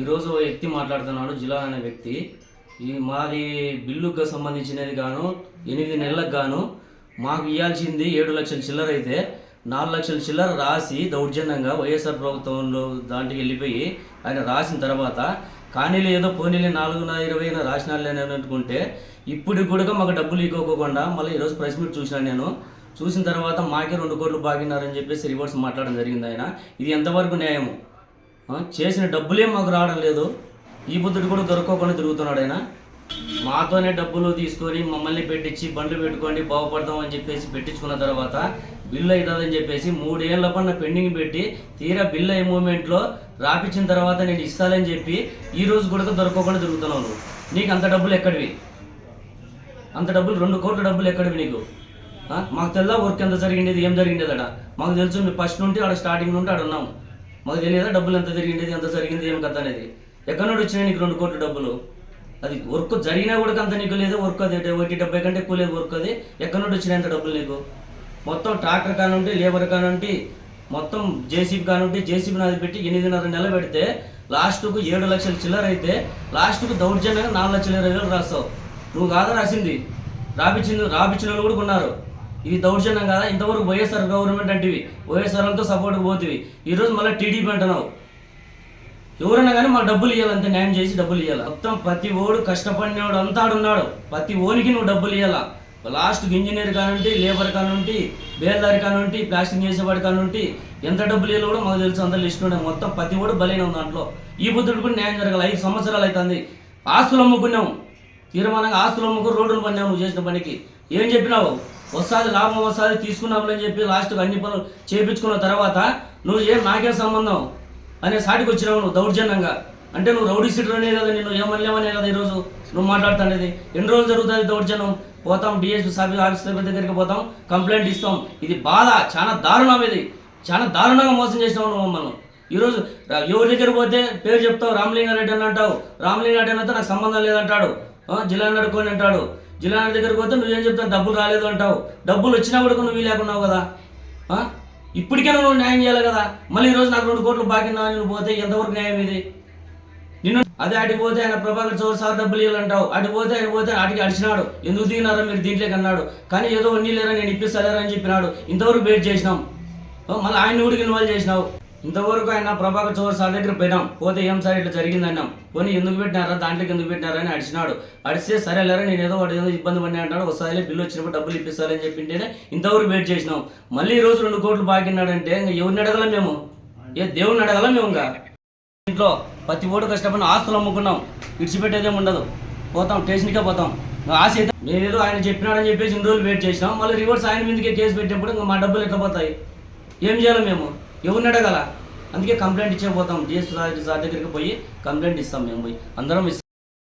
ఈరోజు ఓ వ్యక్తి మాట్లాడుతున్నాడు జిలా అనే వ్యక్తి. ఈ మాది బిల్లుకు సంబంధించినది గాను ఎనిమిది నెలలకు గాను మాకు ఇవ్వాల్సింది ఏడు లక్షల చిల్లర అయితే నాలుగు లక్షల చిల్లర రాసి దౌర్జన్యంగా వైఎస్ఆర్ ప్రభుత్వంలో దాంట్లోకి వెళ్ళిపోయి ఆయన రాసిన తర్వాత కానీలు ఏదో పోనీలు నాలుగున ఇరవై రాసినాలు అని అనుకుంటే ఇప్పుడు కూడా మాకు డబ్బులు ఇవ్వకోకుండా మళ్ళీ ఈరోజు ప్రెస్ మీట్ చూసినాను నేను. చూసిన తర్వాత మాకే రెండు కోట్లు బాగినారని చెప్పేసి రివర్స్ మాట్లాడడం జరిగింది ఆయన. ఇది ఎంతవరకు న్యాయము? చేసిన డబ్బులే మాకు రావడం లేదు. ఈ బుద్ధుడు కూడా దొరకకుండా తిరుగుతున్నాడు ఆయన. మాతోనే డబ్బులు తీసుకొని మమ్మల్ని పెట్టించి బండ్లు పెట్టుకోండి బాగుపడదాం అని చెప్పేసి పెట్టించుకున్న తర్వాత బిల్లు అవుతుందని చెప్పేసి మూడేళ్ళ పన్న పెండింగ్ పెట్టి తీరా బిల్లు అయ్యే మూమెంట్లో రాపించిన తర్వాత నేను ఇస్తానని చెప్పి ఈ రోజు కూడా దొరకకుండా తిరుగుతున్నావు నీకు అంత డబ్బులు ఎక్కడివి? అంత డబ్బులు రెండు కోట్ల డబ్బులు ఎక్కడివి నీకు? మాకు తెల్లా వర్క్ ఎంత జరిగింది ఏం జరిగిండేది మాకు తెలుసు ఫస్ట్ నుండి ఆడ స్టార్టింగ్ నుండి ఆడ ఉన్నాము మాకు తెలియదా డబ్బులు ఎంత జరిగింది ఎంత జరిగింది ఏం కథ అనేది? ఎక్కడి నుండి వచ్చినాయి నీకు రెండు కోట్ల డబ్బులు? అది వర్క్ జరిగినా కూడా అంత నీకు లేదు వర్క్ అది ఒకటి డెబ్బై కంటే ఎక్కువ లేదు వర్క్ అది. ఎక్కడి నుండి వచ్చినాయి ఎంత డబ్బులు నీకు? మొత్తం ట్రాక్టర్ కానుంటే లేబర్ కానుంటే మొత్తం జేసీబీ కానుంటే జేసీబీ నాది పెట్టి ఎనిమిదిన్నర నెల పెడితే లాస్ట్కు ఏడు లక్షల చిల్లర అయితే లాస్ట్కు దౌర్జన్యంగా నాలుగు లక్షల ఇరవై వేలు రాస్తావు. నువ్వు కాదా రాసింది? రాపించింది రాపించిన వాళ్ళు కూడా ఉన్నారు ఇది దౌర్జన్యం కదా? ఇంతవరకు వైఎస్ఆర్ గవర్నమెంట్ అంటివి. వైఎస్ఆర్లతో సపోర్ట్కి పోతివి. ఈరోజు మళ్ళీ టీడీపీ అంటున్నావు. ఎవరైనా కానీ మాకు డబ్బులు ఇవ్వాలంతే న్యాయం చేసి డబ్బులు ఇవ్వాలి మొత్తం ప్రతి ఓడు కష్టపడినోడు అంతా ఆడున్నాడు ప్రతి ఓనికి నువ్వు డబ్బులు ఇవ్వాలా లాస్ట్ ఇంజనీర్ కానుంటి లేబర్ కానుంటి బేల్దారి కానుంటి ప్లాస్టింగ్ చేసేవాడు కానుంటి ఎంత డబ్బులు ఇవ్వాలో కూడా మాకు తెలుసు అంత లిస్ట్ ఉండే మొత్తం ప్రతి ఓడు బలైన ఉంది దాంట్లో. ఈ బుద్ధుడు కూడా న్యాయం జరగాలి. ఐదు సంవత్సరాలు అవుతుంది ఆస్తులు అమ్ముకున్నావు తీర్మానంగా ఆస్తులు అమ్ముకుని రోడ్డులు పడినావు నువ్వు చేసిన పనికి. ఏం చెప్పినావు? వస్తుంది లాభం వస్తుంది తీసుకున్నామని చెప్పి లాస్ట్కి అన్ని పనులు చేయించుకున్న తర్వాత నువ్వు ఏం నాకేం సంబంధం? అనే సాటికి వచ్చినావు నువ్వు దౌర్జన్యంగా. అంటే నువ్వు రౌడీ సీటర్ అనే కదా నేను ఏమల్లేమనే కదా ఈరోజు నువ్వు మాట్లాడుతానేది ఎన్ని రోజులు జరుగుతుంది దౌర్జన్యం? పోతాం డిఎస్పీ సాబ్ ఆఫీసర్ దగ్గరికి పోతాం కంప్లైంట్ ఇస్తాం. ఇది బాధ చాలా దారుణం ఇది. చాలా దారుణంగా మోసం చేసినావు నువ్వు మమ్మల్ని. ఈరోజు ఎవరి దగ్గర పోతే పేరు చెప్తావు రామలింగారెడ్డి అని అంటావు. రామలింగారెడ్డి అన్నతో నాకు సంబంధం లేదంటాడు. జిల్లా నడుకొని అంటాడు. జిల్లా దగ్గరికి పోతే నువ్వేం చెప్తావు? డబ్బులు రాలేదు అంటావు. డబ్బులు వచ్చినా కూడా నువ్వు లేకున్నావు కదా. ఇప్పటికైనా నువ్వు న్యాయం చేయాలి కదా. మళ్ళీ ఈరోజు నాకు రెండు కోట్లు బాకిన్నావు అని నువ్వు పోతే ఎంతవరకు న్యాయం ఇది? నిన్ను అదే అటు పోతే ఆయన ప్రభాకర్ చౌదరి సార్ డబ్బులు ఇవ్వాలంటావు. అటు పోతే ఆయన పోతే అటుకి అడిచినాడు. ఎందుకు దిగినారా మీరు దీంట్లోకి అన్నాడు కానీ ఏదో వన్నీ లేరా నేను ఇప్పిస్తలేరా అని చెప్పినాడు. ఇంతవరకు వెయిట్ చేసినాం. మళ్ళీ ఆయన కూడా ఇన్వాల్వ్ చేసినావు. ఇంతవరకు ఆయన ప్రభాకర్ చౌదరి సార్ దగ్గర పోయినాం. పోతే ఏం సార్ ఇట్లా జరిగింది అన్నాం పోనీ ఎందుకు పెట్టినారా? దాంట్లోకి ఎందుకు పెట్టినారా అని అడిచినాడు. అడిస్తే సరే లేరా నేను ఏదో వాడు ఏదో ఇబ్బంది పడినా అంటాడు. ఒకసారి బిల్లు వచ్చినప్పుడు డబ్బులు ఇప్పిస్తారని చెప్పింటేనే ఇంతవరకు వెయిట్ చేసినాం. మళ్ళీ ఈ రోజు రెండు కోట్లు బాకిన్నాడంటే ఇంకా ఎవరిని అడగలం మేము? ఏ దేవుడిని అడగలం మేము ఇంకా? ఇంట్లో ప్రతి ఓటు కష్టపడిన ఆస్తులు అమ్ముకున్నాం. విడిచిపెట్టేదేం ఉండదు. పోతాం స్టేషన్కే పోతాం. ఇంకా ఆశ అయితే మేమేదో ఆయన చెప్పినాడని చెప్పేసి ఇన్ని రోజులు వెయిట్ చేసినాం. మళ్ళీ రివర్స్ ఆయన మీదకే కేసు పెట్టినప్పుడు ఇంకా మా డబ్బులు ఎట్లా పోతాయి? ఏం చేయాలి మేము? ఎవరిని అడగాల? అందుకే కంప్లైంట్ ఇచ్చే పోతాం. డిఎస్ సార్ దగ్గరికి పోయి కంప్లైంట్ ఇస్తాం మేము పోయి. అందరం ఇస్తాం.